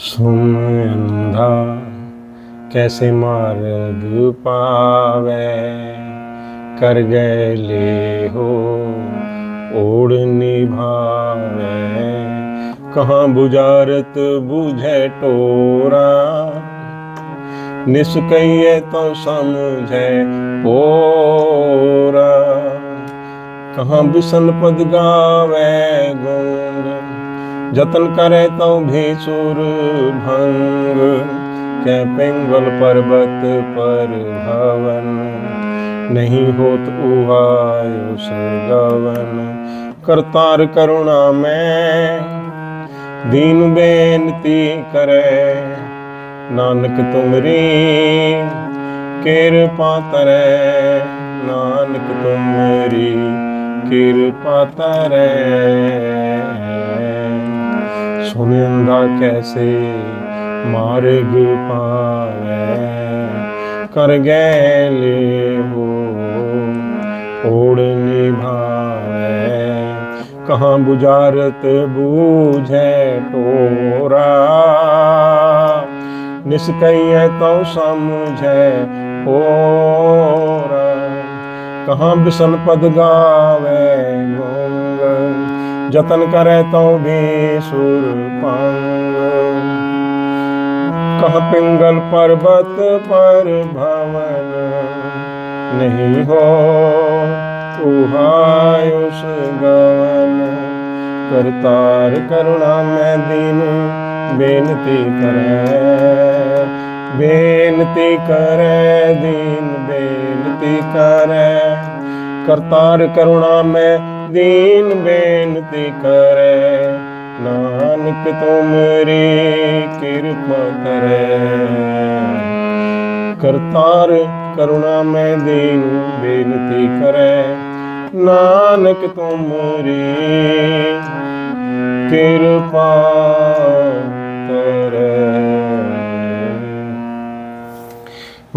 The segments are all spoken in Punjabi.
ਸੁਨ ਅੰਧਾ ਕੈਸੇ ਮਾਰਗ ਪਾਵੇ? ਕਰ ਗਏ ਲੈ ਹੋ ਓੜ ਨਿਭਾਵੇ। ਕਹਾਂ ਬੁਝਾਰਤ ਬੂਝੈ ਟੋਰਾ? ਨਿਸਕਈਏ ਤੋ ਸਮਝੈ ਪੋਰਾ। ਕਹਾਂ ਬਿਸਨ ਪਦ ਗਾਵੇ ਗੁੰਗ ਜਤਨ ਕਰੇ ਤਉ ਵੀ ਸੁਰ ਭੰਗ, ਕੈ ਪਿੰਗਲ ਪਰਬਤ ਪਰ ਭਵਨ, ਨਹੀਂ ਹੋਤ ਉਹਾਇ ਗਵਨ। ਕਰਤਾਰ ਕਰੁਣਾ ਮੈਂ, ਦੀਨ ਬੇਨਤੀ ਕਰੇ। ਨਾਨਕ ਤੁਮਰੀ ਕਿਰਪਾ ਤਰੈ, ਨਾਨਕ ਤੁਮਰੀ ਕਿਰਪਾ ਤਰੈ। ਸੁਨਿੰਦਾ ਕੈਸੇ ਮਾਰਗ ਪਾਵੇ ਕਰ ਗਏ ਲੈ ਹੋ ਓੜ ਨਿਭਾਵੇ ਕਹਾਂ ਬੁਝਾਰਤ ਬੂਝੈ ਟੋਰਾ ਨਿਸਕਈਐ ਤਉ ਸਮਝੈ ਹੋਰਾ ਕਹਾਂ ਬਿਸਨ ਪਦ ਗਾਵੇ ਗੋੰਗ ਜਤਨ ਕਰੈ ਤਉ ਵੀ ਸੁਰ ਪੰਗ ਕਹ ਪਿੰਗਲ ਪਰਬਤ ਪਰ ਭਵਨ ਨਹੀਂ ਹੋ ਉਹਾਇਉਸ ਗਵਨ। ਕਰਤਾਰ ਕਰੁਣਾ ਮੈਂ ਦੀਨ ਬੇਨਤੀ ਕਰੈ ਬੇਨਤੀ ਕਰੈ, ਦੀਨ ਬੇਨਤੀ ਕਰੈ। ਕਰਤਾਰ ਕਰੁਣਾ ਮੈਂ ਦੀਨ ਬੇਨਤੀ ਕਰੈ, ਨਾਨਕ ਤੁਮਰੀ ਕਿਰਪਾ ਕਰੈ। ਕਰਤਾਰ ਕਰੁਣਾ ਮੈਂ ਦੀਨ ਬੇਨਤੀ ਕਰੈ, ਨਾਨਕ ਤੁਮਰੀ ਕਿਰਪਾ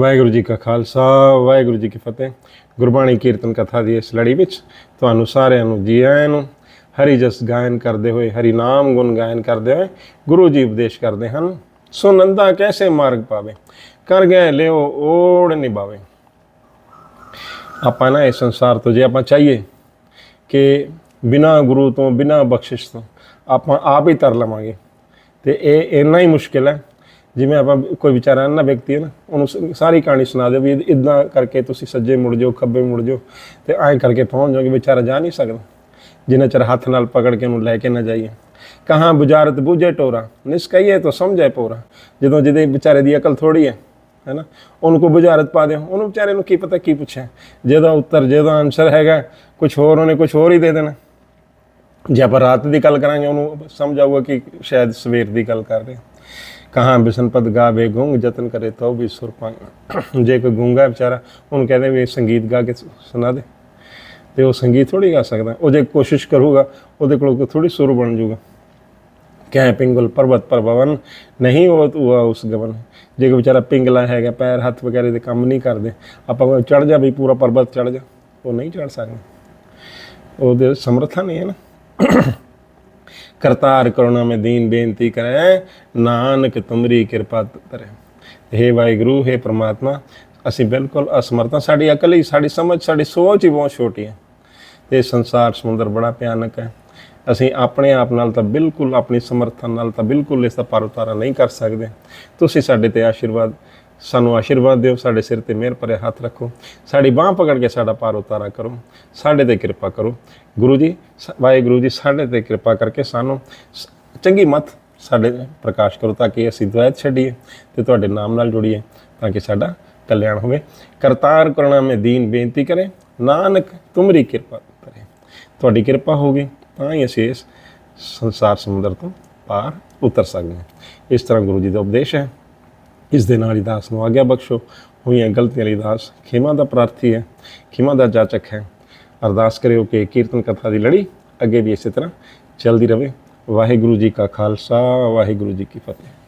ਵਾਹਿਗੁਰੂ ਜੀ ਕਾ ਖਾਲਸਾ, ਵਾਹਿਗੁਰੂ ਜੀ ਕੀ ਫਤਿਹ। ਗੁਰਬਾਣੀ ਕੀਰਤਨ ਕਥਾ ਦੀ ਇਸ ਲੜੀ ਵਿੱਚ ਤੁਹਾਨੂੰ ਸਾਰਿਆਂ ਨੂੰ ਜੀ ਆਇਆਂ ਨੂੰ ਹਰੀ ਜਸ ਗਾਇਨ ਕਰਦੇ ਹੋਏ, ਹਰੀ ਨਾਮ ਗੁਣ ਗਾਇਨ ਕਰਦੇ ਹੋਏ ਗੁਰੂ ਜੀ ਉਪਦੇਸ਼ ਕਰਦੇ ਹਨ, ਸੋ ਨੰਦਾ ਕੈਸੇ ਮਾਰਗ ਪਾਵੇ? ਕਰ ਗਏ ਲਿਓ, ਓੜ ਨਿਭਾਵੇ। ਆਪਾਂ ਨਾ ਇਸ ਸੰਸਾਰ ਤੋਂ ਜੇ ਆਪਾਂ ਚਾਹੀਏ ਕਿ ਬਿਨਾ ਗੁਰੂ ਤੋਂ, ਬਿਨਾ ਬਖਸ਼ਿਸ਼ ਤੋਂ ਆਪਾਂ ਆਪ ਹੀ ਤਰ ਲਵਾਂਗੇ। ਤੇ ਇਹ ਇੰਨਾ ਹੀ ਮੁਸ਼ਕਿਲ ਹੈ ਜਿਵੇਂ ਆਪਾਂ ਕੋਈ ਵਿਚਾਰਾ ਨਾ ਵਿਅਕਤੀ ਹੈ ਨਾ, ਉਹਨੂੰ ਸ- ਸਾਰੀ ਕਹਾਣੀ ਸੁਣਾ ਦਿਓ ਵੀ ਇਦਾਂ ਕਰਕੇ ਤੁਸੀਂ ਸੱਜੇ ਮੁੜ ਜਾਓ, ਖੱਬੇ ਮੁੜ ਜਾਓ ਤੇ ਐਂ ਕਰਕੇ ਪਹੁੰਚ ਜਾਓਗੇ, ਵਿਚਾਰਾ ਜਾ ਨਹੀਂ ਸਕਦਾ। ਜਿੰਨਾ ਚਿਰ ਹੱਥ ਨਾਲ ਪਕੜ ਕੇ ਉਹਨੂੰ ਲੈ ਕੇ ਨਾ ਜਾਈਏ। ਕਹਾਂ ਬੁਝਾਰਤ ਬੂਝੇ ਟੋਰਾ, ਨਿਸਕਈਏ ਤਾਂ ਸਮਝੇ ਪੋਰਾ। ਜਦੋਂ ਜਿਹਦੇ ਵਿਚਾਰੇ ਦੀ ਅਕਲ ਥੋੜੀ ਹੈ, ਹੈਨਾ, ਉਹਨੂੰ ਕੋਈ ਬੁਝਾਰਤ ਪਾ ਦਿਓ। ਉਹਨੂੰ ਵਿਚਾਰੇ ਨੂੰ ਕੀ ਪਤਾ ਕੀ ਪੁੱਛਿਆ? ਜਿਹਦਾ ਉੱਤਰ, ਜਿਹਦਾ ਆਨਸਰ ਹੈਗਾ ਕੁਝ ਹੋਰ ਉਹਨੇ ਕੁਝ ਹੋਰ ਹੀ ਦੇ ਦੇਣਾ। ਜੇ ਆਪਾਂ ਰਾਤ ਦੀ ਗੱਲ ਕਰਾਂਗੇ, ਉਹਨੂੰ ਸਮਝ ਆਊਗਾ ਕਿ ਸ਼ਾਇਦ ਸਵੇਰ ਦੀ ਗੱਲ ਕਰ ਰਹੇ ਕਹਾਂ ਬਿਸ਼ਨ ਪਦ ਗਾਵੇ ਗੁੰਗ ਜਤਨ ਕਰੇ ਤੋ ਵੀ ਸੁਰ ਪੰਗ। ਜੇ ਕੋਈ ਗੁੰਗਾ ਵਿਚਾਰਾ, ਉਹਨੂੰ ਕਹਿੰਦੇ ਵੀ ਸੰਗੀਤ ਗਾ ਕੇ ਸੁਣਾ ਦੇ। ਤੇ ਉਹ ਸੰਗੀਤ ਥੋੜੀ ਗਾ ਸਕਦਾ। ਉਹ ਜੇ ਕੋਸ਼ਿਸ਼ ਕਰੂਗਾ, ਉਹਦੇ ਕੋਲ ਥੋੜੀ ਸੁਰ ਬਣ ਜਾਊਗਾ ਕਹਿ ਪਿੰਗਲ ਪਰਬਤ ਪਰ ਨਹੀਂ ਉਹ ਤੂੰ ਉਸ ਗਵਨ। ਜੇ ਕੋਈ ਵਿਚਾਰਾ ਪਿੰਗਲਾ ਹੈਗਾ, ਪੈਰ ਹੱਥ ਵਗੈਰੇ ਦੇ ਕੰਮ ਨਹੀਂ ਕਰਦੇ, ਆਪਾਂ ਚੜ ਜਾ ਵੀ ਪੂਰਾ ਪਰਬਤ ਚੜ ਜਾ। ਉਹ ਨਹੀਂ ਚੜ ਸਕਦਾ। ਉਹਦੇ ਸਮਰੱਥਾ ਨਹੀਂ ਹੈ ਨਾ। ਕਰਤਾਰ ਕਰੁਣਾ ਮੈਂ ਦੀਨ ਬੇਨਤੀ ਕਰੈ ਨਾਨਕ ਤੁਮਰੀ ਕਿਰਪਾ ਕਰੇ हे ਵਾਹਿਗੁਰੂ हे ਪ੍ਰਮਾਤਮਾ, ਅਸੀਂ ਬਿਲਕੁਲ ਅਸਮਰਥ ਹਾਂ। ਸਾਡੀ ਅਕਲ ਹੀ, ਸਾਡੀ ਸਮਝ, ਸਾਡੀ ਸੋਚ ਹੀ ਬਹੁਤ ਛੋਟੀ ਹੈ। ਤੇ ਇਹ ਸੰਸਾਰ ਸਮੁੰਦਰ ਬੜਾ ਭਿਆਨਕ ਹੈ। ਅਸੀਂ ਆਪਣੇ ਆਪ ਨਾਲ ਤਾਂ ਬਿਲਕੁਲ ਆਪਣੀ ਸਮਰਥਨ ਨਾਲ ਤਾਂ ਬਿਲਕੁਲ ਇਸ ਦਾ ਪਾਰ ਉਤਾਰਾ ਨਹੀਂ ਕਰ ਸਕਦੇ। ਤੁਸੀਂ ਸਾਡੇ ਤੇ ਆਸ਼ੀਰਵਾਦ ਸਾਨੂੰ ਆਸ਼ੀਰਵਾਦ ਦਿਓ, ਸਾਡੇ ਸਿਰ ਤੇ ਮਿਹਰ ਭਰੇ ਹੱਥ ਰੱਖੋ, ਸਾਡੀ ਬਾਹ ਪਕੜ ਕੇ ਸਾਡਾ ਪਾਰ ਉਤਾਰਾ ਕਰੋ, ਸਾਡੇ ਤੇ ਕਿਰਪਾ ਕਰੋ। ਗੁਰੂ ਜੀ, ਸ- ਵਾਹਿਗੁਰੂ ਜੀ, ਸਾਡੇ ਤੇ ਕਿਰਪਾ ਕਰਕੇ ਸਾਨੂੰ ਸ- ਚੰਗੀ ਮਤ ਸਾਡੇ ਤੇ ਪ੍ਰਕਾਸ਼ ਕਰੋ ਤਾਂ ਕਿ ਅਸੀਂ ਦੁਆਇਤ ਛੱਡੀਏ ਤੇ ਤੁਹਾਡੇ ਨਾਮ ਨਾਲ ਜੁੜੀਏ ਤਾਂ ਕਿ ਸਾਡਾ ਕਲਿਆਣ ਹੋਵੇ। ਕਰਤਾਰ ਕਰੁਣਾ ਮੈਂ ਦੀਨ ਬੇਨਤੀ ਕਰੇ, ਨਾਨਕ ਤੁਮਰੀ ਕਿਰਪਾ ਕਰੇ। ਤੁਹਾਡੀ ਕਿਰਪਾ ਹੋਗੀ ਤਾਂ ਹੀ ਅਸੀਂ ਇਸ ਸੰਸਾਰ ਸਮੁੰਦਰ ਤੋਂ ਪਾਰ ਉਤਰ ਸਕਦੇ ਹਾਂ। ਇਸ ਤਰ੍ਹਾਂ ਗੁਰੂ ਜੀ ਦਾ ਉਪਦੇਸ਼ ਹੈ। ਇਸ ਦੇ ਨਾਲ ਹੀ ਦਾਸ ਨੂੰ ਆਗਿਆ ਬਖਸ਼ੋ। ਹੋਈਆਂ ਗਲਤੀਆਂ ਲਈ ਦਾਸ ਖਿਮਾ ਦਾ ਪ੍ਰਾਰਥੀ ਹੈ, ਖਿਮਾ ਦਾ ਜਾਚਕ ਹੈ। ਅਰਦਾਸ ਕਰਿਓ ਕਿ ਕੀਰਤਨ ਕਥਾ ਦੀ ਲੜੀ ਅੱਗੇ ਵੀ ਇਸੇ ਤਰ੍ਹਾਂ ਚੱਲਦੀ ਰਹੇ ਵਾਹਿਗੁਰੂ ਜੀ ਕਾ ਖਾਲਸਾ, ਵਾਹਿਗੁਰੂ ਜੀ ਕੀ ਫਤਿਹ।